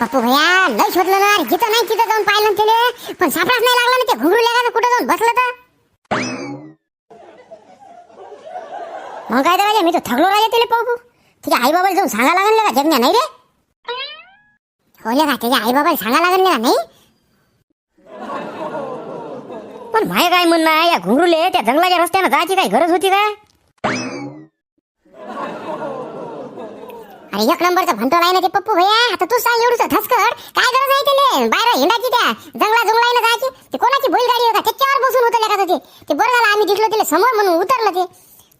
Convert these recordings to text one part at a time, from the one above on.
पप्पू भैया लय शोधलं ना. जिथं नाही तिथं जाऊन पाहिलं ना पण सापडाच नाही लागला ना ते घुंगरू लागायचं कुठं जाऊन बसलं तर? मग काय तर मी तर थकलो राजा तिला पाहू तुझ्या आई बाबाला जाऊन सांगा लागले का? जगण्या नाही रे? होले का त्याच्या आई बाबाला सांगा लागले का? नाही? पण माय काय म्हणणं या घुंगरूले त्या जंगलाच्या रस्त्यानं जायची काही गरज होती काय अरे एक नंबरचा भंटोल आहे ना ते पप्पू भैया आता तू सांग एवढंच. धसकड. काय गरज आहे त्याले? बाहेर हिंडाची त्या. जंगला जुंगला जायची. ते कोणाची बैल गाडी होता? त्याच्यावर बसून उतरले का ते. ते बरं झालं आम्ही दिसलो त्याला समोर म्हणून उतरलं ते.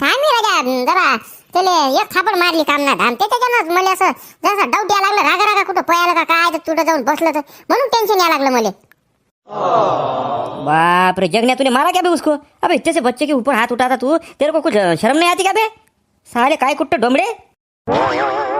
तर राजा जरा त्याले एक थापड मारली काम ना धाम त्याच्यानं मला असं जसं डाऊट यायला लागलं. रागा रागा कुठं पळायला का? काय तर तुटं जाऊन बसलं तर. म्हणून टेन्शन यायला लागलं मला. बाप रे जगने तूने मारा क्या बे उसको? अबे इतने से बच्चे के ऊपर हाथ उठाता तू? तेरे को कुछ शर्म नहीं आती क्या बे? साले काय कुट्ट डोमडे हा,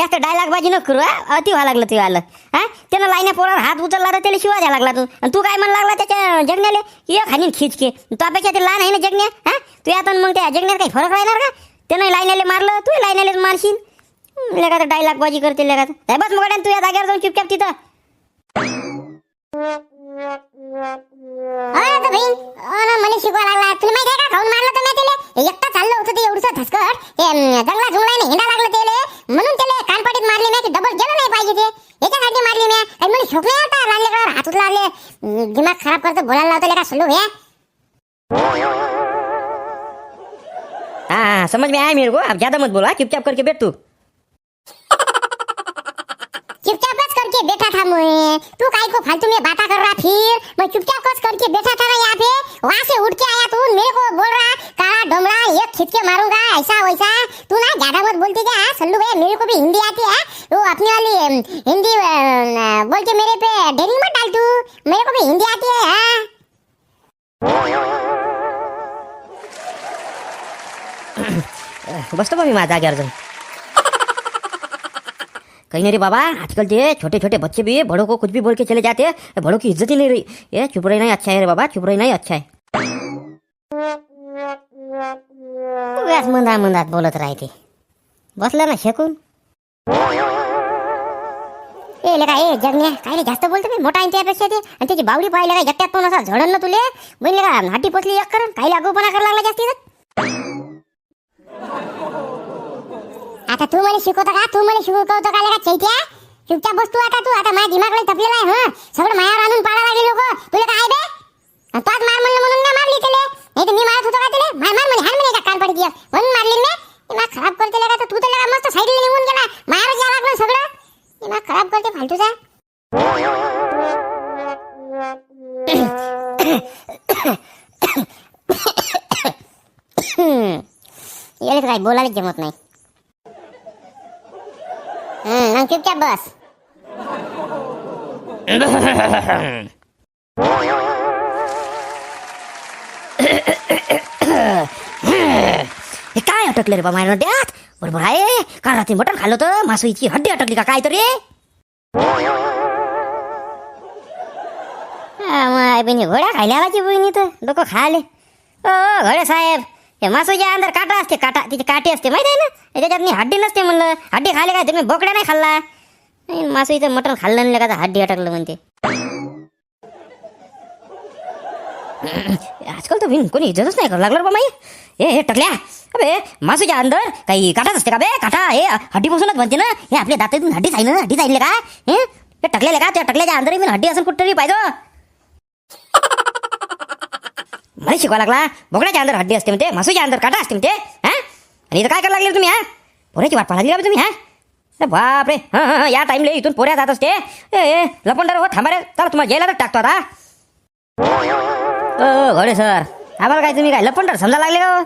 जास्त डायलॉग बाजी नको करू हा? अति व्हायला लागलं तुला आलं. हा? त्यानं लाईने पोरावर हात उचलला तर त्याला शिवा द्यायला लागला तू आणि तू काय म्हणू लागला त्याच्या जगण्याले? एक हानीन खिचके. तू अपेक्षा ते लहान आहे ना जगण्या? हा? तू आता मग त्या जगण्यात काही फरक राहणार का? त्यानं लाईनाले मारलं तू लाईनालेच मारशील. लेका तर डायलॉग बाजी करते लेका तर बस मग तू या जागेवर जाऊन चुपचाप तिथं. हा तर मला शिकवा लागला. तुला माहिती आहे का? खाऊन मारलं तर नाही त्याले. एकटा चाललं होतं ते एवढंसं धसकट. ते जंगला जुंगलाने हिंडा लागलं त्याला. म्हणून त्याला कानपटीत मारली नाही डबल गेलं नाही पाहिजे ते. याच्यासाठी मारली मी. आणि मला शोक होता आता लागले हात उचला आले दिमाग खराब करतो. बोलायला लावतो लेका सल्लू हे. हाँ हाँ समझ में आया मेरे को अब ज्यादा मत बोला चुपचाप करके बैठ तू चुपचाप करके बैठा था मैं। तू काई को फालतू में बातें कर रहा फिर? मैं चुपचाप कस करके बैठा था ना यहाँ पे। वहाँ से उठ के आया तू मेरे को बोल रहा काला डोमड़ा एक खींच के मारूंगा ऐसा वैसा। तू ना ज्यादा मत बोलती क्या सल्लू भैया मेरे को भी हिंदी आती है। वो अपनी वाली हिंदी बोल के मेरे पे डेरिंग मत डाल तू। मेरे को भी हिंदी आती है हाँ। बसतो बा मी माझ्या जागेवर जाऊन कहीं नहीं रे बाबा आजकल जे छोटे छोटे बच्चे भी बड़ों को कुछ भी बोल के चले जाते हैं बड़ों की इज्जत ही नहीं रही। ये चुप रही नहीं अच्छा है रे बाबा चुप रही नहीं अच्छा है। उगाच मंदा मंदात बोलत राहते। बसलं ना शेकून। ए लेका ए जगण्या काय जास्त बोलतो मी मोठा आहे त्यापेक्षा ते? आणि त्याची बावडी पाहिलं का एकट्यात पण असा झडन ना तुले? बहिणी का हाटी पोचली एक करून काही लागूपणा करायला लागला जास्ती आता तू मला शिकवतो का तू मला शिकवतो का लेका चैत्या चुपचाप बस तू आता तू आता माझ्या दिमागला तपलेला आहे हं सगळं मायावर आणून पाडा लागले लोक तुला काय बे तोच मार म्हणलं म्हणून ना मारली त्याले नाही तर मी मारत होतो का त्याले मार मार म्हणे हाण म्हणे का कान पडती म्हणून मारली मी मला खराब करते लगा तू तर लगा मस्त साईडला निघून गेला मारच यावं लागलं सगळं मला खराब करते फालतूचा याला तर बोलायला जमत नाही मग चुपचाप बस. हे काय अटकले रे बाबा माझ्या बरोबर आहे. काल रात्री मटण खाल्लं होतं. मासळीची हड्डी अटकली का काय तरी बहिणी घोड्या खायला आवाची बहिणी तर. लोक खाले ओ घोडे साहेब. हे मासोच्या अंदर काटा असते काटा तिचे काटे असते माहिती आहे ना? त्याच्यात मी हड्डी नसते म्हणलं. हड्डी खाली काय? तुम्ही बोकड्या नाही खाल्ला? नाही, मासोईचं मटण खाल्लं नाही का हड्डी अटकलं म्हणते. आजकाल तर विन कोणी इज्जतच नाही करू लागलं बाई बा माई ए हे टकल्या. अबे मासूच्या अंदर काही काटाच असते का बे? काटा हे हड्डीपासूनच बनते ना? हे आपल्या दातातून हड्डी जाईल ना? हड्डी जाईल का? हे? ते टकलेले का? त्या टकल्याच्या अंदर हड्डी असेल कुठतरी पाहिजे. मला शिकवा लागला बोकड्याच्या अंदर हड्डी असते म्हणते मासूच्या अंदर काटा असते म्हणते हा आणि इथं काय करायला लागले तुम्ही हा पोऱ्याची वाट पाहिली का तुम्ही हा बापरे हाँ हाँ या टाईमला इथून पोऱ्या जात असते ए लपंडर हो थांबा रे चला तुम्हाला तर टाकतो आता घोडे सर आम्हाला काय तुम्ही काय लपंडर समजा लागले हो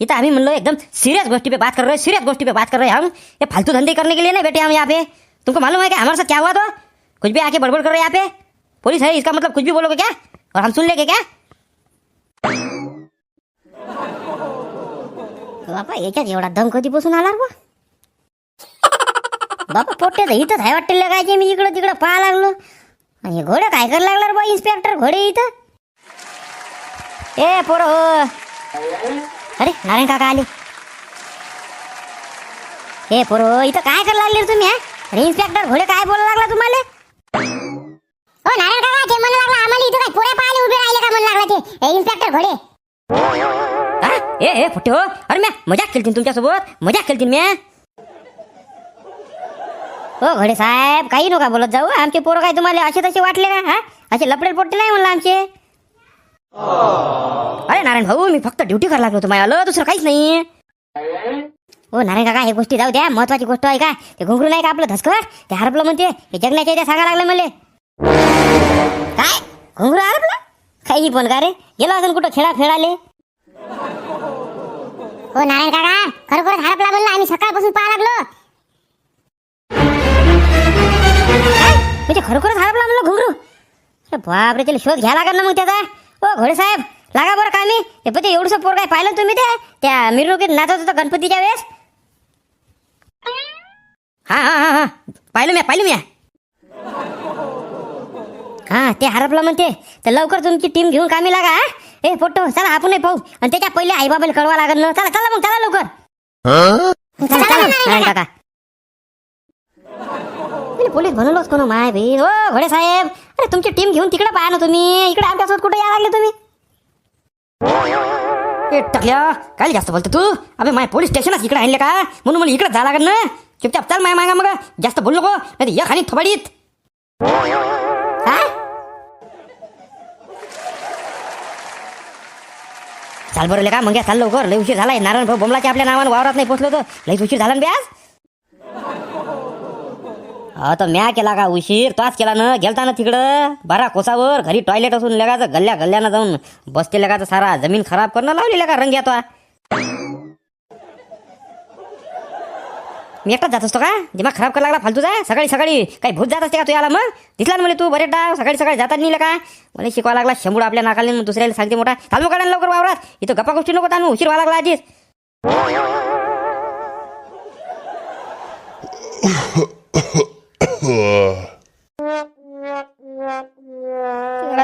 इथं आम्ही एकदम सीरियस गोष्टी पे बात कर रहे सीरियस गोष्टी पे बात कर रहे हम ये फालतू धंधे करने के लिए नहीं बैठे हम यहाँ पे तुमको मालूम है कि हमारे साथ क्या हुआ तो कुछ भी आके बड़बड़ कर रहे यहाँ पे पुलिस है इसका मतलब कुछ भी बोलोगे क्या और हम सुन लेंगे क्या बापा याच्यात एवढा दम कधी बसून आला बा? बापा पोट्या तर इथंच आहे काय मी इकडं तिकडं पाहा लागलो. आणि घोडे काय करायला लागला बा इन्स्पेक्टर घोडे इथं? ए पोरं हो. अरे नारायण काका आले. हे पोरं हो, इथं काय करायला लागले तुम्ही अरे इन्स्पेक्टर घोडे काय बोलायला लागला तुम्हाला? हो नारायण काका. ते म्हणू इथं काय पोऱ्या पाहायला उभे राहिले का म्हणून लागला ते? ए, इन्स्पेक्टर घोडे. ए ए फुटे हो अरे म्या मजाक केलती तुमच्यासोबत. मजाक केलती म्या. हो घोडे साहेब काही नका बोलत जाऊ आमचे पोरं काय तुम्हाला असे तसे वाटले का हा? असे लपडे पोटले नाही म्हणलं आमचे. अरे नारायण भाऊ मी फक्त ड्युटी करायला लागलो तुम्हाला आलं दुसरं काहीच नाही हो नारायण काका हे गोष्टी जाऊ द्या. महत्वाची गोष्ट आहे का? ते घुंगरू नाही का आपलं धसकट ते हरपलं म्हणते. हे जगण्याच्या इथे सांगा लागलं मला काय? घुंगरू हरपलं काही पण का रे? गेलो अजून कुठं खेळा खेळाले? हो नारायण काका खरोखरच हरपला म्हणलं आम्ही सकाळपासून पाहा लागलो? म्हणजे खरोखरच हरपला म्हणलं घुंगरू? अरे बापरे त्याला शोध घ्या लागेल ना मग त्याचा. हो घोडे साहेब लागा बरं का मी ते पण ते एवढंसं पोर काय पाहिलं तुम्ही ते? त्या मिरवणुकीत नाचत होता गणपतीच्या वेळेस? हा हा हा हा. पाहिलं म्या पाहिलं म्या. हा ते हरपलं म्हणते. तर लवकर तुमची टीम घेऊन कामी लागा हा? ए पोट्टो चला आपण पाहू. आणि त्याच्या पहिले आई बाबाला कळवा लागेल ना. चला चला मग चला लवकर. चला, चला, नारायण काका. मी पोलीस बनवलोच कोण माय भाई हो घोडे साहेब. अरे तुमची टीम घेऊन तिकडे पाहा ना तुम्ही. इकडे आमच्यासोबत कुठे या लागले तुम्ही? ए टकल्या. काय जास्त बोलतो तू? अबे माय पोलीस स्टेशनच इकडे आणले का? म्हणून मला इकडे जा लागत ना. चुपचाप चल माय मागा मग. जास्त बोललो को नाही या खाली थोबाडीत. काय चाल बरं का? मग चाल लवकर. लय उशीर झालाय. नारायण भाऊ बोमलाच्या आपल्या नावानं वावरात नाही पोचलो तर लय उशीर झाला ना बे आज? हा तर म्या केला का उशीर? तोच केला ना. गेलता ना तिकडं. बारा कोसावर. घरी टॉयलेट असून लगाचं गल्ल्या गल्ल्यानं जाऊन बसते लगाचं सारा. जमीन खराब करणं लावली का रंग तो. मी एकटाच जात असतो का? दिमाग खराब करायला लागला फालतूचा. सकाळी सकाळी काही भूत जात असते का तू याला मग? दिसला ना मला तू बरेच सकाळी सकाळी जातात नाही का? मला शिकवा लागला शंभूड आपल्या नाकाले मग दुसऱ्याला सांगते मोठा. चालू काढा लवकर वावरात. इथं गप्पा गोष्टी नको तानू. उशीर व्हायला लागला आधीच.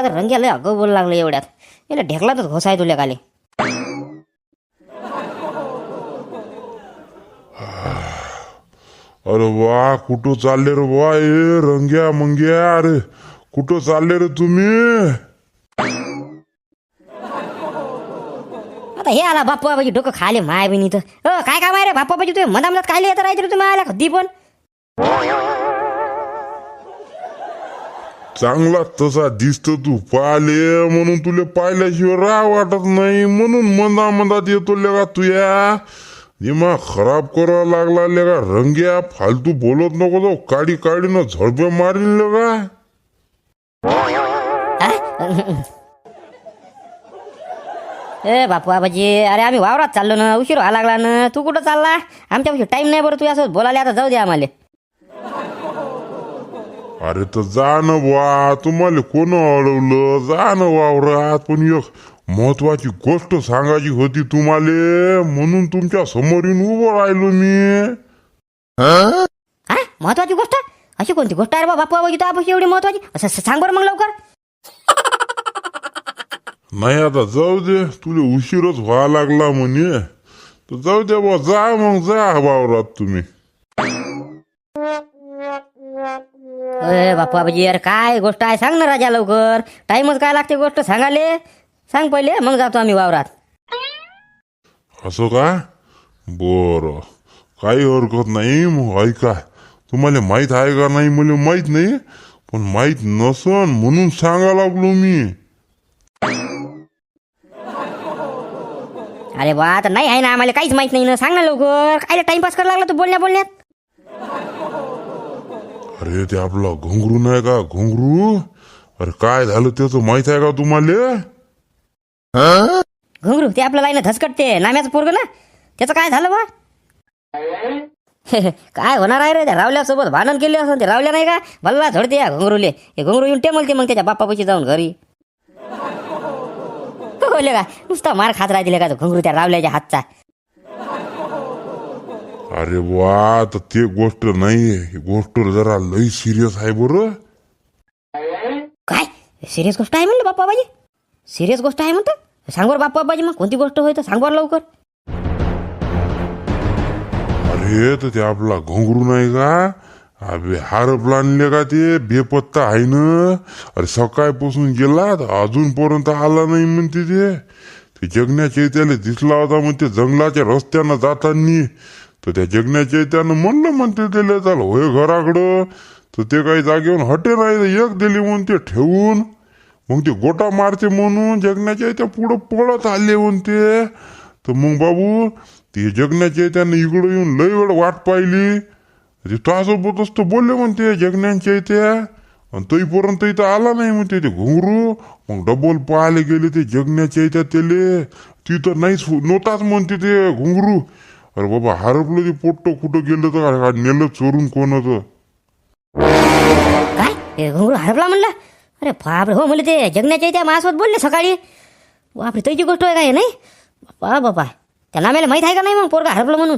रंग्याला अगं बोल लागलं एवढ्यात. याला ढेकला तर घोसाय तुल्या खाली अरे वा कुठं चालले रे वा ए रंग्या मंग्या अरे कुठं चालले रे तुम्ही? आता हे आला बाप्पा बाबाजी डोकं खाले माय बहिणी तर. अ काय काम आहे रे बाप्पा बाबाजी तुम्ही मधामधात खायला येतं राहते रे तुम्ही आला कधी पण. चांगला तसा दिसतो तू पाले म्हणून तुला पाहिल्याशिवाय राह वाटत नाही म्हणून मंदा मंदात येतो लेगा तुया. दिमाग खराब करावा लागला लेगा रंग्या फालतू बोलत नको तो काडी काडीनं झडपे मारीन लेगा ए बापू बाबाजी अरे आम्ही वावरात चाललो ना. उशीर व्हायला लागला ना. तू कुठं चालला? आमच्या टाइम नाही बरं तू असं बोलायला. आता जाऊ दे आम्हाला. अरे तर जा ना बुवा. तुम्हाला कोण अडवलं? जा ना वावरात. पण एक महत्वाची गोष्ट सांगायची होती तुम्हाला म्हणून तुमच्यासमोर येऊन उभं राहिलो मी. हा महत्वाची गोष्ट? अशी कोणती गोष्ट आहे रे बा बापू आपण एवढी महत्वाची? असं असं सांग बरं मग लवकर. नाही आता जाऊ दे तुला उशीरच व्हायला लागला म्हणे. तर जाऊ दे बुवा जा मग जा वावरात तुम्ही. बापू बाबाजी अरे काय गोष्ट आहे? सांग ना राजा लवकर. टाइमच काय लागते गोष्ट सांगाले सांग पहिले मग जातो आम्ही वावरात. असं का? बर. काही हरकत नाही मग ऐका. तुम्हाला माहीत आहे का नाही मला माहीत नाही पण माहीत नसन म्हणून सांगा लागलो मी. अरे बा आता नाही आहे ना आम्हाला काहीच माहीत नाही ना. सांग ना लवकर. काय टाइमपास करायला लागला तू बोलण्या बोलण्यात? अरे ते आपला घुंगरू नाही का? घुंगरू? अरे काय झालं त्याचं माहीत आहे का तुम्हाला? घुंगरू ते आपल्याला आहे ना धसकटते. नाम्याचं पोरग ना? त्याचं काय झालं बा? काय होणार आहे रे? त्या रावल्यासोबत भांडण केले असं ते रावल्या नाही का? भल्ला झडते या घुंगरूले. हे घुंगरू येऊन टेमलते मग त्याच्या बाप्पापाशी जाऊन घरी. बोले का? नुसता मार खात राहतील का घुंगरू त्या रावल्याच्या हातचा? अरे वा तर ते गोष्ट नाहीये. ही गोष्ट जरा लई सिरियस आहे बरं. काय? सिरियस गोष्ट आहे म्हणलं बाप्पा बाजी सिरियस गोष्ट आहे म्हणतं? सांगवर बरं बाप्पा बाजी मग कोणती गोष्ट होय तर सांग लवकर अरे तर ते आपला घोंगरू नाही का अबे हार प्लानले का ते बेपत्ता आहे ना अरे सकाळपासून गेला तर अजूनपर्यंत आला नाही म्हणते ते ते जगण्या चैत्याला दिसला होता म्हणते जंगलाच्या रस्त्यानं जातानी तर त्या जगण्या चैत्यानं म्हणलं म्हणते त्याला चाल होय घराकडं तर ते काही जागेवर हटे नाही एक दिली म्हणते ठेवून मग ते गोटा मारते म्हणून जगण्याच्या त्या पुढं पळत आले म्हणते तर मग बाबू ते जगण्याच्या त्यानं इकडं येऊन लय वेळ वाट पाहिली. ते तासोबतच तर बोलले म्हणते जगण्याच्या त्या आणि तोपर्यंत इथं आला नाही म्हणते ते घुंगरू. मग डबल पाहायला गेले ते जगण्याच्या त्या तेले तिथं नाहीच हो- नव्हताच म्हणते ते घुंगरू. अरे बाबा हरपलं ते पोट्ट कुठं गेलं तर? काय नेलं चोरून कोणाचं? काय? घुंगरू हरपला म्हणलं? अरे बापरे हो म्हणलं ते जगण्याच्या त्या माझ्यासोबत बोलले सकाळी. बापरे त्याची गोष्ट आहे काय नाही? बापा बापा. त्या नाम्याला माहीत आहे का नाही मग पोरगा हरपलं म्हणून?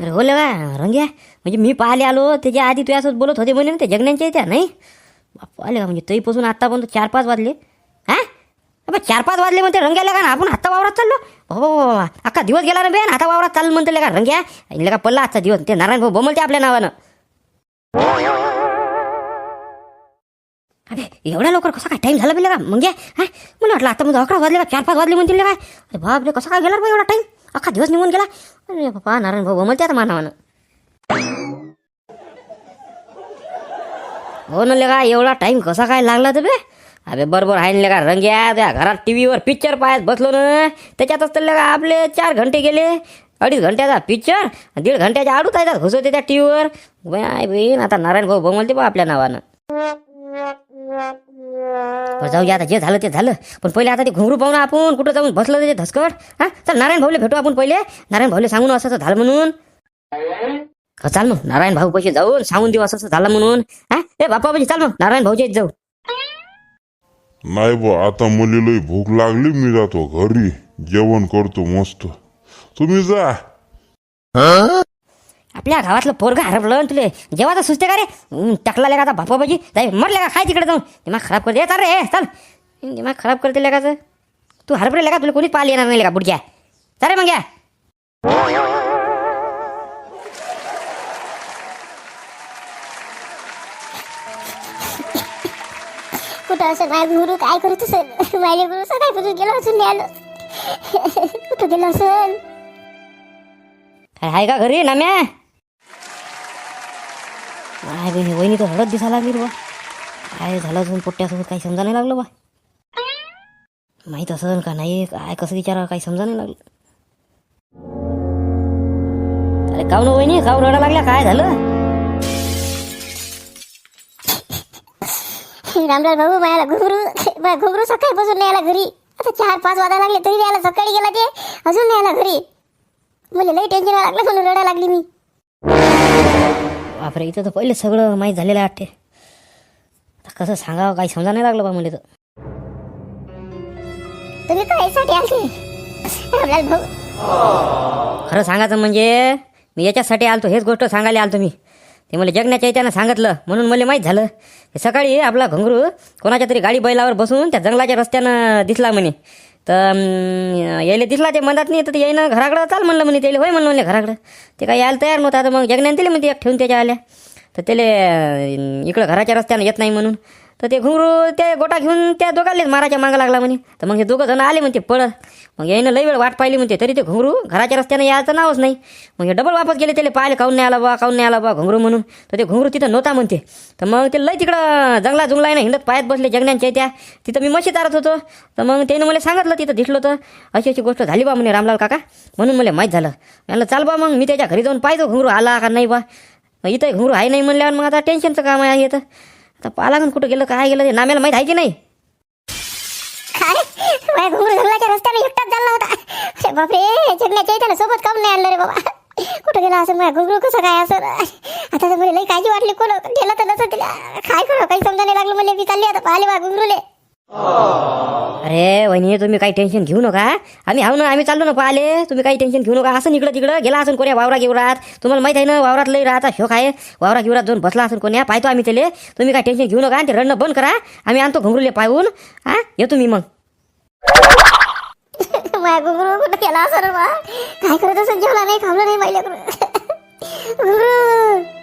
अरे हो का रंग्या. म्हणजे मी पाहिले आलो त्याच्या आधी तुझ्यासोबत बोलत होते म्हणे ना ते जगण्याच्या त्या नाही? बापा आले का म्हणजे तईपासून आत्तापर्यंत चार पाच वाजले. हा? बाबा चार पाच वाजले म्हणते रंग्याला का ना आपण हाता वावरात चाललो. हो हो, अख्खा दिवस गेला रे बे हाता वावरात चाललं म्हणते का रंग्या. का पल्ला आजचा दिवस ते नारायण भाऊ बोमलते आपल्या नावानं. अरे एवढ्या लवकर कसा काय टाईम झाला बिल का? मग या मला वाटलं आता म्हणजे अकरा वाजले का चार पाच वाजले म्हणतील काय अरे बापरे कसा काय गेला बा एवढा टाईम अख्खा दिवस निघून गेला. अरे बापा नारायण भाऊ म्हणते आता मानावानं. हो ना लेका एवढा टाईम कसा काय लागला तर बे? अबे बरोबर आहे ना लेका रंग्या त्या घरात टी व्हीवर पिक्चर पाहत बसलो ना. त्याच्यातच तर लेका आपले चार घंटे गेले. अडीच घंट्याचा पिक्चर दीड घंट्याच्या आडूच येतात घुसवते त्या टी व्हीवर बाय बहीण आता नारायण भाऊ बोमलते बा आपल्या नावानं. बरं जाऊ आता जे झालं ते झालं. पण पहिले आता ते घुंगरू पाहू ना आपण कुठं जाऊन बसलं ते धसकट हा? चल नारायण भाऊले भेटू आपण पहिले. नारायण भाऊले सांगून असं असं झालं म्हणून. हो, चाल मग नारायण भाऊ पैसे जाऊन सांगून देऊ असं झालं म्हणून हा? ए बाप्पा पाहिजे चाल मग नारायण भाऊच्या इथं जाऊ. नाही बा आता मुली लई भूक लागली मी जातो घरी. जेवण करतो मस्त. तुम्ही जा. आपल्या गावातलं पोरगा हरपलं आणि तुले जेव्हा तर सुचते का रे? टाकला लेका आता बापा बाजी जाई मरले का? काय तिकडे जाऊन. दिमाग खराब करते चाल रे चल. दिमाग खराब करते लेकाचं तू हरपले का तुला कोणीच पाहिलं येणार नाही का बुडक्या. चाल रे मग या. कुठं असं माझ्या गुरु काय करत असेल? माझ्या गुरु सकाळपासून गेलो असून नाही आलो कुठं गेलो असेल? आहे का घरी नाम्या? काय बहिणी वहिनी तर हळद दिसायला लागली बा. काय झालं अजून पोट्ट्यासोबत काही समजा नाही लागलं बा. माहीत असेल का नाही काय कसं विचारा काही समजा नाही लागलं. अरे काऊन हो वहिनी? काऊन रडा लागल्या? काय झालं? रामलाल भाऊ माझ्या घुगरू घुगरू सकाळी बसून नाही आला घरी. आता चार पाच वाजा लागले तरी यायला सकाळी गेला ते अजून नाही आला घरी. मला लई टेन्शन लागलं म्हणून रडा लागली मी. बापरे इथं तर पहिले सगळं माहीत झालेलं वाटते. आता कसं सांगावं काही समजा नाही लागलं बा मला तर तुम्ही रामलाल भाऊ. खरं सांगायचं म्हणजे मी याच्यासाठी आलतो हेच गोष्ट सांगायला आलतो मी. ते मला जगण्याच्या त्यानं सांगितलं म्हणून मला माहीत झालं. हे सकाळी आपला घुंगरू कोणाच्या तरी गाडी बैलावर बसून त्या जंगलाच्या रस्त्यानं दिसला म्हणे. तर यायले यायला दिसला ते म्हणतात नाही तर ते येईनं घराकडं चाल म्हणलं म्हणे त्याला होय म्हणलं म्हणले घराकडं. ते काय यायला तयार नव्हता तर मग जगण्याने दिले म्हणते एक ठेवून त्याच्या आल्या. तर त्याला इकडं घराच्या रस्त्यानं येत नाही म्हणून. तर ते घुंगरू त्या गोटा घेऊन त्या दोघांलेच माराच्या मागं लागला म्हणे. तर मग हे दोघं जण आले म्हणते पळत मग यायनं लई वेळ वाट पाहिली म्हणते तरी ते घुंगरू घराच्या रस्त्यानं यायचं नावच नाही. मग हे डबल वापस गेले त्याला पाहिले काऊन नाही आला बा काऊन नाही आला बा घुंगरू म्हणून. तर ते घुंगरू तिथं नव्हता म्हणते. तर मग ते लई तिकडं जंगला जुंगला हिंडत पायात बसले जगण्यांच्या त्या तिथं मी मशी तारत होतो. तर मग त्यानं मला सांगितलं तिथं दिसलं तर अशी अशी गोष्ट झाली बा म्हणे रामलाल काका. म्हणून मला माहीत झालं. म्हणलं चाल बा मग मी त्याच्या घरी जाऊन पाहिजे घुंगरू आला का नाही बा इथं घुंगरू आहे नाही म्हणल्यावर मग आता टेन्शनचं काम आहे तर. आता पाला कुठं गेलं काय गेलं ते. नाम्याला माहीत आहे की नाही? काय माझ्या घुंगरू जंगलाच्या रस्त्याने एकटाच चालला होता अरे बापरे जगण्याच्या त्याला सोबत काम नाही आणलं रे बाबा? कुठं गेला असं माझ्या घुंगरू कसं काय असं आता तर मला लई काळजी वाटली कोण ठेला तर नसं तिला. काय करू काही समजा नाही लागलं मला मी चालली आता पाहिले बा घुंगरूले. अरे वहिनी तुम्ही काही टेन्शन घेऊ नका. आम्ही हाव ना आम्ही चाललो ना पाहिले तुम्ही काही टेन्शन घेऊ नका. असं इकडं तिकडं गेला असून कोण्या वावरा गिवरात. तुम्हाला माहीत आहे ना वावरात लई राहता शोक आहे. वावरा घेऊरात जाऊन बसला असून कोण्या पाहतो आम्ही त्याले. तुम्ही काही टेन्शन घेऊ नका आणि ते रडणं बंद करा. आम्ही आणतो घुंगरुले पाहून. हा येतो मी मग. माय कुठं केला असं काय करत असेल जेवला नाही खावलं नाही माहिती